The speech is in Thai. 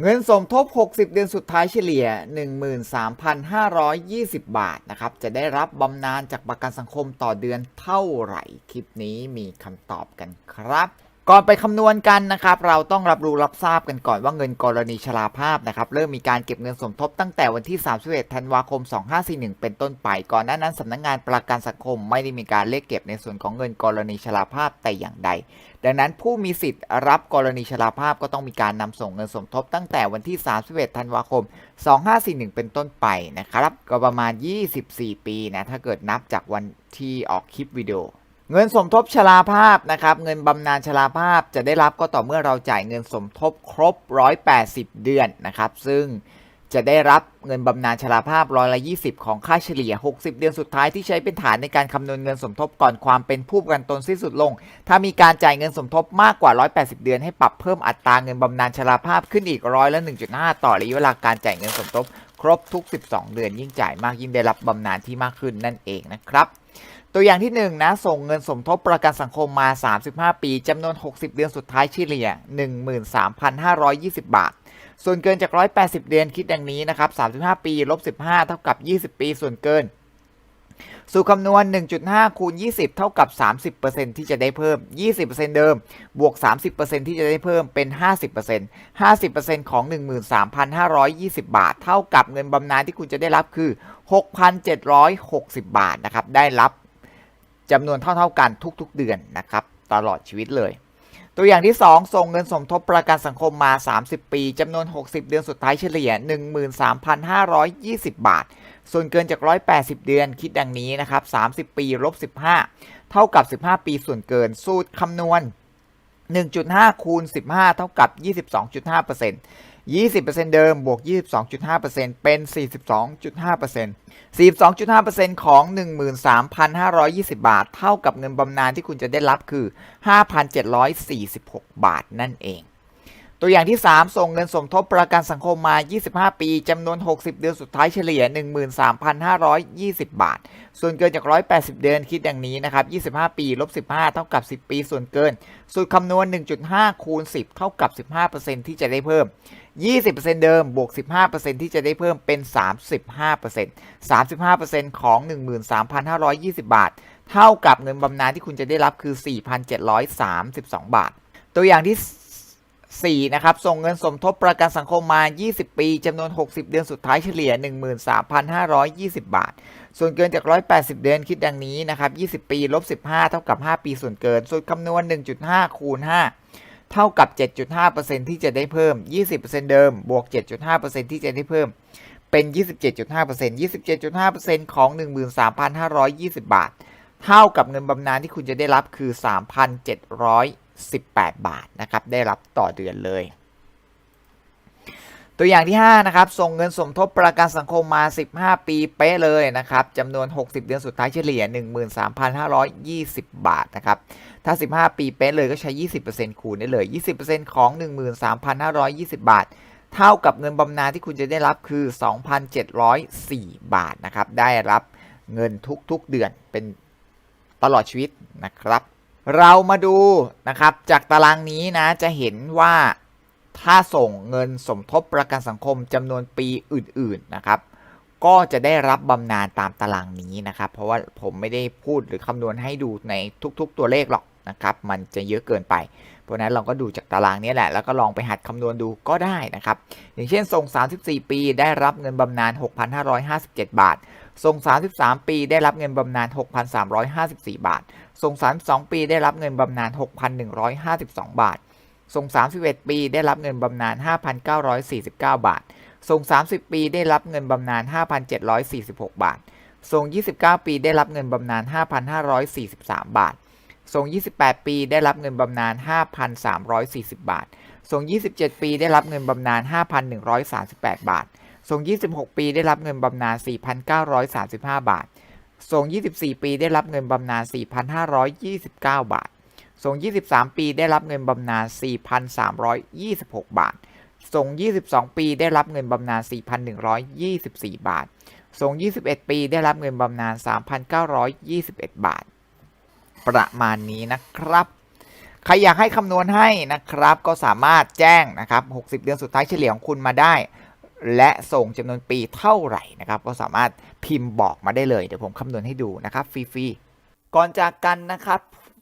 เงินสมทบ 60 เดือนสุดท้ายเฉลี่ย 13,520 บาทนะครับ จะได้รับบำนาญจากประกันสังคมต่อเดือนเท่าไหร่ คลิปนี้มีคำตอบกันครับ ก่อนไปคำนวณกันนะครับ เราต้องรับรู้รับทราบกันก่อนว่าเงินกรณีชราภาพนะครับ เริ่มมีการเก็บเงินสมทบตั้งแต่วันที่ 31 ธันวาคม 2541 เป็นต้นไป ก่อนหน้านั้นสำนักงงานประกันสังคมไม่ได้มีการเลขเก็บในส่วนของเงินกรณีชราภาพแต่อย่างใด ดังนั้นผู้มีสิทธิ์รับกรณีชราภาพก็ต้องมีการนำส่งเงินสมทบตั้งแต่วันที่ 31 ธันวาคม 2541 เป็นต้นไปนะครับ ก็ประมาณ 24 ปีนะถ้าเกิดนับจากวันที่ออกคลิปวิดีโอ เงินสมทบชราภาพนะครับ เงินบำนาญชราภาพจะได้รับก็ต่อเมื่อเราจ่ายเงินสมทบครบ 180 เดือนนะครับ ซึ่งจะได้รับเงินบำนาญชราภาพร้อยละ20 ของค่าเฉลี่ย 60 เดือนสุดท้ายที่ใช้เป็นฐานในการคำนวณเงินสมทบก่อนความเป็นผู้ประกันตนสิ้นสุดลง ถ้ามีการจ่ายเงินสมทบมากกว่า 180 เดือนให้ปรับเพิ่มอัตราเงินบำนาญชราภาพขึ้นอีกร้อยละ 1.5 ต่อระยะเวลาการจ่ายเงินสมทบ ครบทุก 12 เดือนยิ่งจ่ายมากยิ่งได้รับบำนาญที่มากขึ้นนั่นเองนะครับ ตัวอย่างที่ 1 นะ ส่งเงินสมทบประกันสังคมมา 35 ปี จำนวน 60 เดือนสุดท้ายเฉลี่ย 13,520 บาท ส่วนเกินจาก 180 เดือนคิดดังนี้นะครับ 35 ปีลบ15 เท่ากับ 20 ปีส่วนเกิน สู่คำนวณ 1.5 คูณ 20 เท่ากับ 30%ที่จะได้เพิ่ม 20%เดิม บวก 30%ที่จะได้เพิ่มเป็น 50% 50%ของ 13,520 บาท เท่ากับเงินบำนาญที่คุณจะได้รับคือ 6,760 บาทนะครับ ได้รับ จำนวนเท่าๆกันทุกๆเดือนนะครับตลอดชีวิตเลย ตัวอย่างที่ 2 ส่งเงินสมทบประกันสังคมมา 30 ปีจำนวน 60 เดือนสุดท้ายเฉลี่ย 13,520 บาท ส่วนเกินจาก 180 เดือนคิดดังนี้นะครับ 30 ปีลบ15 เท่ากับ 15 ปีส่วนเกิน สูตรคำนวณ 1.5 คูณ 15 เท่ากับ 22.5% 20%เดิมบวก 22.5%เป็น 42.5% 42.5%ของ 13,520 บาท เท่ากับเงินบำนาญที่คุณจะได้รับคือ 5,746 บาทนั่นเอง ตัวอย่างที่ 3 ส่งเงินสมทบประกันสังคมมา 25 ปีจำนวน 60 เดือนสุดท้ายเฉลี่ย 13,520 บาท ส่วนเกินจาก 180 เดือนคิดดังนี้นะครับ 25 ปีลบ15 เท่ากับ 10 ปีส่วนเกิน สูตรคำนวณ 1.5 คูณ 10 เท่ากับ 15%ที่จะได้เพิ่ม 20%เดิมบวก 15%ที่จะได้เพิ่มเป็น 35% 35%ของ 13,520 บาท เท่ากับเงินบำนาญที่คุณจะได้รับคือ 4,732 บาท ตัวอย่างที่ 4 นะครับ ส่งเงินสมทบประกันสังคมมา 20 ปีจำนวน 60 เดือนสุดท้ายเฉลี่ย 13,520 บาท ส่วนเกินจาก 180 เดือนคิดดังนี้นะครับ 20 ปีลบ 15 เท่ากับ 5 ปีส่วนเกินสูตรคำนวณ 1.5 คูณ 5 เท่ากับ 7.5%ที่จะได้เพิ่ม 20%เดิม บวก 7.5%ที่จะได้เพิ่ม เป็น 27.5% 27.5%ของ 13,520 บาท เท่ากับเงินบำนาญที่คุณจะได้รับคือ 3,718 บาทนะครับ ได้รับต่อเดือนเลย ตัวอย่างที่ 5 นะครับ ส่งเงินสมทบประกันสังคมมา 15 ปีเป๊ะเลยนะครับจำนวน 60 เดือนสุดท้ายเฉลี่ย 13,520 บาทนะครับ ถ้า 15 ปีเป๊ะเลยก็ใช้ 20%คูณได้เลย 20%ของ 13,520 บาท เท่ากับเงินบำนาญที่คุณจะได้รับคือ 2,704 บาทนะครับ ได้รับเงินทุกๆเดือนเป็นตลอดชีวิตนะครับ เรามาดูนะครับจากตารางนี้นะจะเห็นว่า ถ้าส่งเงินสมทบประกันสังคมจำนวนปีอื่นๆนะครับ ก็จะได้รับบำนาญตามตารางนี้นะครับ เพราะว่าผมไม่ได้พูดหรือคำนวณให้ดูในทุกๆตัวเลขหรอกนะครับ มันจะเยอะเกินไป เพราะนั้นเราก็ดูจากตารางนี้แหละ แล้วก็ลองไปหัดคำนวณดูก็ได้นะครับ อย่างเช่นส่ง 34 ปีได้รับเงินบำนาญ 6,557 บาท ส่ง 33 ปีได้รับเงินบำนาญ 6,354 บาท ส่ง 32 ปีได้รับเงินบำนาญ 6,152 บาท ส่ง31 ปีได้รับเงินบำนาญ 5,949 บาทส่ง30 ปีได้รับเงินบำนาญ 5,746 บาทส่ง29 ปีได้รับเงินบำนาญ 5,543 บาทส่ง28 ปีได้รับเงินบำนาญ 5,340 บาทส่ง27 ปีได้รับเงินบำนาญ 5,138 บาทส่ง26 ปีได้รับเงินบำนาญ 4,935 บาทส่ง24 ปีได้รับเงินบำนาญ 4,529 บาท ส่ง 23 ปีได้รับเงินบำนาญ 4,326 บาท ส่ง 22 ปีได้รับเงินบำนาญ 4,124 บาท ส่ง 21 ปีได้รับเงินบำนาญ 3,921 บาท ประมาณนี้นะครับ ใครอยากให้คำนวณให้นะครับ ก็สามารถแจ้งนะครับ 60 เดือนสุดท้ายเฉลี่ยของคุณมาได้ และส่งจำนวนปีเท่าไหร่นะครับ ก็สามารถพิมพ์บอกมาได้เลย เดี๋ยวผมคำนวณให้ดูนะครับฟรีๆ ก่อนจากกันนะครับ